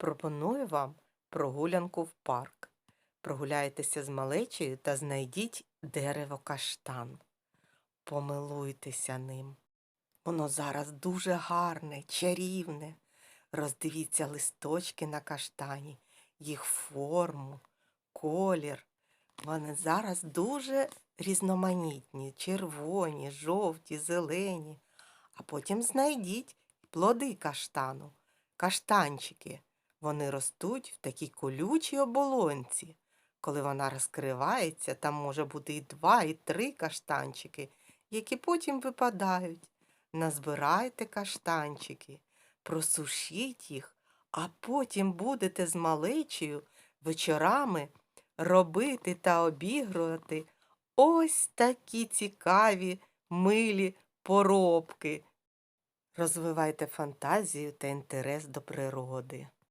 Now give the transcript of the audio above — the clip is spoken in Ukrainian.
Пропоную вам прогулянку в парк. Прогуляйтеся з малечею та знайдіть дерево каштан. Помилуйтеся ним. Воно зараз дуже гарне, чарівне. Роздивіться листочки на каштані, їх форму, колір. Вони зараз дуже різноманітні, червоні, жовті, зелені. А потім знайдіть плоди каштану, каштанчики. Вони ростуть в такій колючій оболонці. Коли вона розкривається, там може бути і два, і три каштанчики, які потім випадають. Назбирайте каштанчики, просушіть їх, а потім будете з малечею вечорами робити та обігрувати ось такі цікаві, милі поробки. Розвивайте фантазію та інтерес до природи.